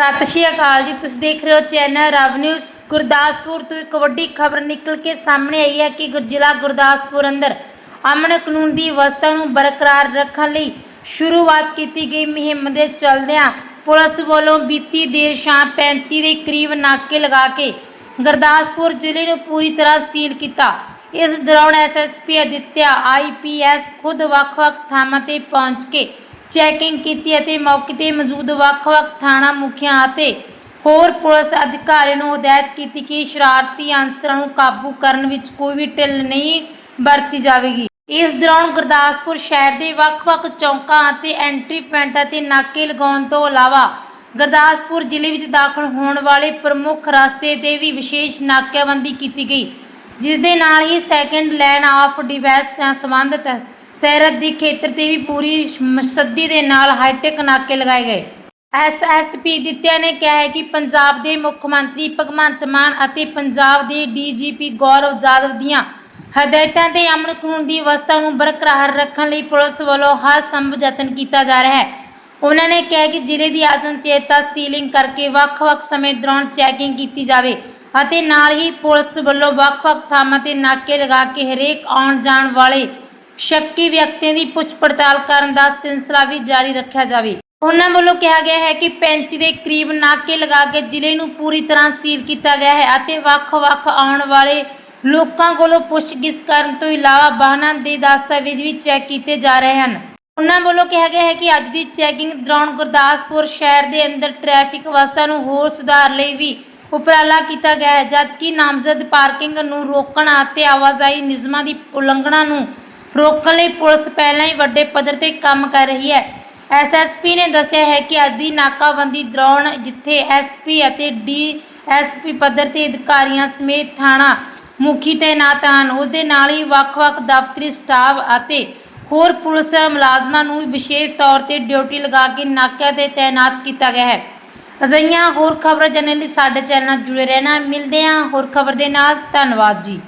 ਸਤਿ ਸ਼੍ਰੀ ਅਕਾਲ ਜੀ। ਤੁਸੀਂ ਦੇਖ ਰਹੇ ਹੋ ਚੈਨਲ ਰਵ ਨਿਊਜ਼। ਗੁਰਦਾਸਪੁਰ ਤੋਂ ਇੱਕ ਵੱਡੀ ਖਬਰ ਨਿਕਲ ਕੇ ਸਾਹਮਣੇ ਆਈ ਹੈ ਕਿ ਗੁਰ- ਜ਼ਿਲ੍ਹਾ ਗੁਰਦਾਸਪੁਰ ਅੰਦਰ ਅਮਨ ਕਾਨੂੰਨ ਦੀ ਵਿਵਸਥਾ ਨੂੰ ਬਰਕਰਾਰ ਰੱਖਣ ਲਈ ਸ਼ੁਰੂਆਤ ਕੀਤੀ ਗਈ। ਮੁਹਿੰਮ ਦੇ ਚੱਲਦਿਆਂ ਪੁਲਿਸ ਵੱਲੋਂ ਬੀਤੀ ਦੇਰ ਸ਼ਾਮ 35 ਦੇ ਕਰੀਬ ਨਾਕੇ ਲਗਾ ਕੇ ਗੁਰਦਾਸਪੁਰ ਜ਼ਿਲ੍ਹੇ ਨੂੰ ਪੂਰੀ ਤਰ੍ਹਾਂ ਸੀਲ ਕੀਤਾ। ਇਸ ਦੌਰਾਨ ਐਸਐਸਪੀ ਅਦਿੱਤਿਆ ਆਈਪੀਐਸ ਖੁਦ ਵੱਖ-ਵੱਖ ਥਾਵਾਂ ਤੇ ਪਹੁੰਚ ਕੇ ਚੈਕਿੰਗ ਕੀਤੀ ਅਤੇ ਮੌਕੇ ਤੇ ਮੌਜੂਦ ਵੱਖ-ਵੱਖ ਥਾਣਾ ਮੁਖੀਆਂ ਅਤੇ ਹੋਰ ਪੁਲਿਸ ਅਧਿਕਾਰੀਆਂ ਨੂੰ ਹਦਾਇਤ ਕੀਤੀ ਕਿ ਸ਼ਰਾਰਤੀ ਅਨਸਰਾਂ ਨੂੰ ਕਾਬੂ ਕਰਨ ਵਿੱਚ ਕੋਈ ਵੀ ਢਿੱਲ ਨਹੀਂ ਵਰਤੀ ਜਾਵੇਗੀ। ਇਸ ਦੌਰਾਨ ਗੁਰਦਾਸਪੁਰ ਸ਼ਹਿਰ ਦੇ ਵੱਖ-ਵੱਖ ਚੌਂਕਾਂ ਅਤੇ ਐਂਟਰੀ ਪੁਆਇੰਟਾਂ ਤੇ ਨਾਕੇ ਲਗਾਉਣ ਤੋਂ ਇਲਾਵਾ ਗੁਰਦਾਸਪੁਰ ਜ਼ਿਲ੍ਹੇ ਵਿੱਚ ਦਾਖਲ ਹੋਣ ਵਾਲੇ ਪ੍ਰਮੁੱਖ ਰਸਤੇ ਤੇ ਵੀ ਵਿਸ਼ੇਸ਼ ਨਾਕਾਬੰਦੀ ਕੀਤੀ ਗਈ। ਜਿਸ ਦੇ ਨਾਲ ਹੀ ਸੈਕੰਡ ਲਾਈਨ ਆਫ ਡਿਫੈਂਸ ਨਾਲ ਸੰਬੰਧਿਤ ਦੀ ਖੇਤਰ ਤੇ ਵੀ ਪੂਰੀ ਮਸਤੱਦੀ ਦੇ ਨਾਲ ਹਾਈਟੈਕ ਨਾਕੇ ਲਗਾਏ ਗਏ। ਐਸਐਸਪੀ ਦਿੱਤਿਆ ਨੇ ਕਿਹਾ ਹੈ ਕਿ ਪੰਜਾਬ ਦੇ ਮੁੱਖ ਮੰਤਰੀ ਭਗਵੰਤ ਮਾਨ ਅਤੇ ਪੰਜਾਬ ਦੇ ਡੀਜੀਪੀ ਗੌਰਵ ਜਾਦਵ ਦੀਆਂ ਹਦਾਇਤਾਂ ਤੇ ਅਮਨ ਕਾਨੂੰਨ ਦੀ ਅਵਸਥਾ ਨੂੰ ਬਰਕਰਾਰ ਰੱਖਣ ਲਈ ਪੁਲਿਸ ਵੱਲੋਂ ਹਰ ਸੰਭਵ ਯਤਨ ਕੀਤਾ ਜਾ ਰਿਹਾ ਹੈ। ਉਹਨਾਂ ਨੇ ਕਿਹਾ ਕਿ ਜ਼ਿਲ੍ਹੇ ਦੀ ਅਸੰਚੇਤਾ ਸੀਲਿੰਗ ਕਰਕੇ ਵੱਖ-ਵੱਖ ਸਮੇਂ ਦੌਰਾਨ ਚੈਕਿੰਗ ਕੀਤੀ ਜਾਵੇ। ਅਤੇ ਨਾਲ ਹੀ ਪੁਲਿਸ ਵੱਲੋਂ ਵੱਖ-ਵੱਖ ਥਾਵਾਂ ਤੇ ਨਾਕੇ ਲਗਾ ਕੇ ਹਰੇਕ ਆਉਣ ਜਾਣ ਵਾਲੇ ਸ਼ੱਕੀ ਵਿਅਕਤੀਆਂ ਦੀ ਪੁੱਛ ਪੜਤਾਲ ਕਰਨ ਦਾ ਸਿਲਸਿਲਾ ਵੀ ਜਾਰੀ ਰੱਖਿਆ ਜਾਵੇ। ਉਹਨਾਂ ਵੱਲੋਂ ਕਿਹਾ ਗਿਆ ਹੈ ਕਿ 35 ਦੇ ਕਰੀਬ ਨਾਕੇ ਲਗਾ ਕੇ ਜ਼ਿਲ੍ਹੇ ਨੂੰ ਪੂਰੀ ਤਰ੍ਹਾਂ ਸੀਲ ਕੀਤਾ ਗਿਆ ਹੈ ਅਤੇ ਵੱਖ-ਵੱਖ ਆਉਣ ਵਾਲੇ ਲੋਕਾਂ ਕੋਲੋਂ ਪੁੱਛਗਿੱਛ ਕਰਨ ਤੋਂ ਇਲਾਵਾ ਵਾਹਨਾਂ ਦੇ ਦਸਤਾਵੇਜ਼ ਵੀ ਚੈੱਕ ਕੀਤੇ ਜਾ ਰਹੇ ਹਨ। ਉਹਨਾਂ ਵੱਲੋਂ ਕਿਹਾ ਗਿਆ ਹੈ ਕਿ ਅੱਜ ਦੀ ਚੈਕਿੰਗ ਦੌਰਾਨ ਗੁਰਦਾਸਪੁਰ ਸ਼ਹਿਰ ਦੇ ਅੰਦਰ ਟ੍ਰੈਫਿਕ ਅਵਸਥਾ ਨੂੰ ਹੋਰ ਸੁਧਾਰ ਲਈ ਵੀ ਉਪਰਾਲਾ ਕੀਤਾ ਗਿਆ ਹੈ, ਜਦਕਿ ਨਾਮਜ਼ਦ ਪਾਰਕਿੰਗ ਨੂੰ ਰੋਕਣ ਅਤੇ ਆਵਾਜਾਈ ਨਿਯਮਾਂ ਦੀ ਉਲੰਘਣਾ ਨੂੰ ਰੋਕਣ ਲਈ ਪੁਲਿਸ ਪਹਿਲਾਂ ਹੀ ਵੱਡੇ ਪੱਧਰ ਤੇ ਕੰਮ ਕਰ ਰਹੀ ਹੈ। ਐਸਐਸਪੀ ਨੇ ਦੱਸਿਆ ਹੈ ਕਿ ਅੱਜ ਦੀ ਨਾਕਾਬੰਦੀ ਦੌਰਾਨ ਜਿੱਥੇ ਐਸਪੀ ਅਤੇ ਡੀਐਸਪੀ ਪੱਧਰ ਤੇ ਅਧਿਕਾਰੀਆਂ ਸਮੇਤ ਥਾਣਾ ਮੁਖੀ ਤੈਨਾਤ ਹਨ ਉਸ ਦੇ ਨਾਲ ਹੀ ਵੱਖ-ਵੱਖ ਦਫ਼ਤਰੀ ਸਟਾਫ ਅਤੇ ਹੋਰ ਪੁਲਿਸ ਮੁਲਾਜ਼ਮਾਂ ਨੂੰ ਵਿਸ਼ੇਸ਼ ਤੌਰ ਤੇ ਡਿਊਟੀ ਲਗਾ ਕੇ ਨਾਕਿਆਂ ਤੇ ਤੈਨਾਤ ਕੀਤਾ ਗਿਆ ਹੈ। ਅਜਿਹੀਆਂ ਹੋਰ ਖਬਰਾਂ ਜਾਣਨ ਲਈ ਸਾਡੇ ਚੈਨਲ ਨਾਲ ਜੁੜੇ ਰਹਿਣਾ। ਮਿਲਦੇ ਹਾਂ ਹੋਰ ਖਬਰ ਦੇ ਨਾਲ। ਧੰਨਵਾਦ ਜੀ।